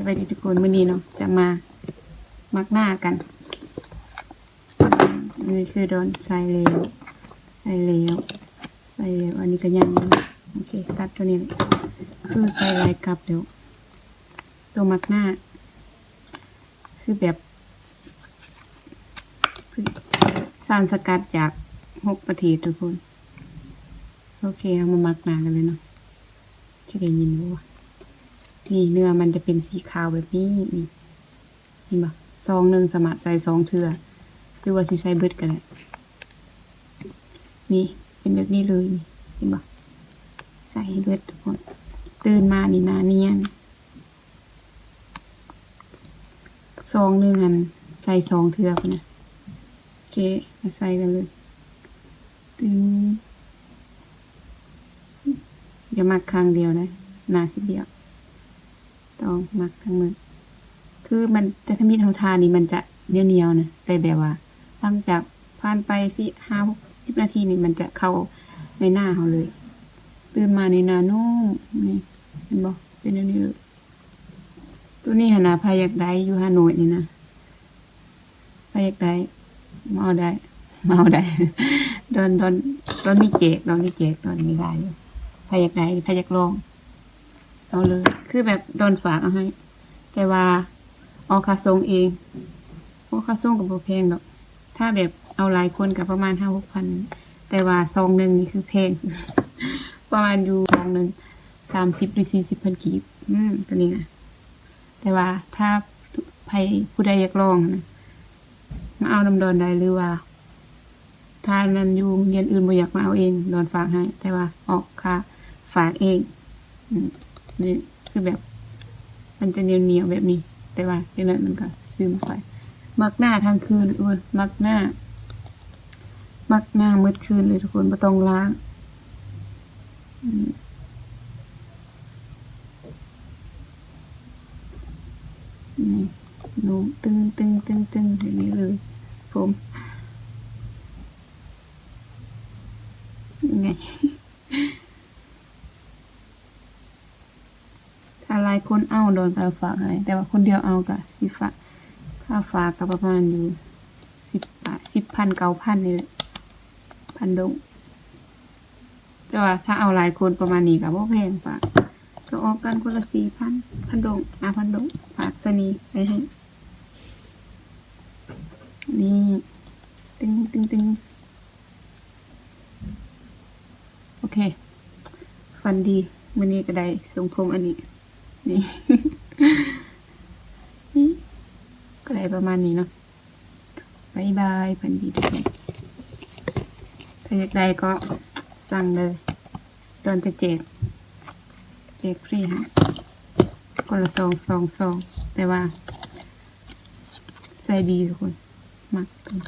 สวัสดีทุกคนมื้อนี้เนาะจะมามักหน้ากันนนี้คือโดนใส่เหลวใส่เหลวใส่เหลวอันนี้ก็ยังโอเคตัดตัวนี้คือใส่ลายกลับเดี๋ยวตัวมักหน้า คือแบบสารสกัดจากหกประเทศทุกคน โอเคเอามามักหน้ากันเลยเนาะจะได้ยินบ่วะ นี่เนื้อมันจะเป็นสีขาวแบบนี้นี่เห็นปะซองหนึ่งสามารถใส่ซองเถื่อหรือว่าสิใส่เบิดก็ได้นี่เป็นแบบนี้เลยนี่เห็นปะใส่ให้เบิดทุกคนตื่นมานี่นาเนียนซองหนึ่งอันใส่ซองเถื่อพุ่นะโอเคมาใส่กันเลยตึงอย่ามักครั้งเดียวนะนาสิเดียว ต้องมักทั้งมือคือมันแต่ถ้ามีเทาทานี่มันจะเหนียวๆนะแต่แบบว่าหลังจากผ่านไปสิห้าสิบนาทีนี่มันจะเข้าในหน้าเขาเลย ตื่นมาในหน้านุ่มนี่เห็นบอกเป็นอันนี้ตัวนี้หนาพายักได้อยู่ฮานอยนี่นะพายักได้มาเอาได้มาเอาได้ตอนตอนตอนมีเจกตอนมีเจกตอนมีได้อยู่พายักได้พายักลอง เอาเลย คือแบบโดนฝากเอาให้ แต่ว่าออกค่าส่งเองโอ้ค่าส่งกับโบแพงดอก ถ้าแบบเอาหลายคนกับประมาณห้าหกพัน แต่ว่าซองหนึ่งนี่คือแพงประมาณอยู่ซองหนึ่งสามสิบหรือสี่สิบพันกีบ อืมตัวนี้นะ แต่ว่าถ้าใครผู้ใดอยากลองนะมาเอาน้ำดอนได้หรือว่าถ้านั้นอยู่เรียนอื่นบ่อยากมาเอาเอง ดอนฝากให้ แต่ว่าออกค่าฝากเอง อืม นี่คือแบบ มันจะเหนียวเหนียวๆแบบนี้ แต่ว่าจังนั้นมันก็ซึมไปมักหน้าทางคืนเอ้วนมักหน้า มักหน้ามืดคืนเลยทุกคนไม่ต้องล้างนี่นุ่มตึงตึงตึงตึงอย่างนี้เลยผมยังไง ถ้าหลายคนเอาโดนกาฝากให้แต่ว่าคนเดียวเอากะสิฝากค่าฝากก็ประมาณอยู่สิบบาทสิบพันเก้าพันนี่แหละพันดงแต่ว่าถ้าเอาหลายคนประมาณนี้ก็บ่แพงฝากก็ออกกันคนละสี่พันพันดงอาพันดงฝากสนีไปให้นี่ตึงตึงตึงโอเค ฟันดีวันนี้ก็ได้ทรงผมอันนี้ นี่ก็ได้ประมาณนี้เนาะบายบายพันดีทุกคนถ้าอยากได้ก็สั่งเลยโดนจะแจกแจกฟรีฮะคนละซองซองซองแต่ว่าใส่ดีทุกคนมักตัว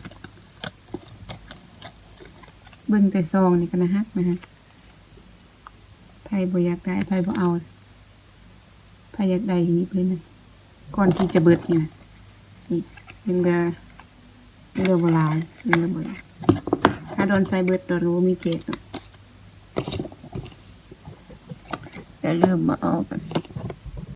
เบิ่งแต่ซองนี่ก็นะฮะนะฮะไพ่บ่อยากได้ไพ่บ่เอา ไพ่อยากได้หยิบเลยนะก่อนที่จะเบิดนี่นะนี่ยังเดือเดือบลาเป็นเดือบราณถ้าโดนใส่เบิดโดนรู้มีเกตจะเริ่มมาเอากัน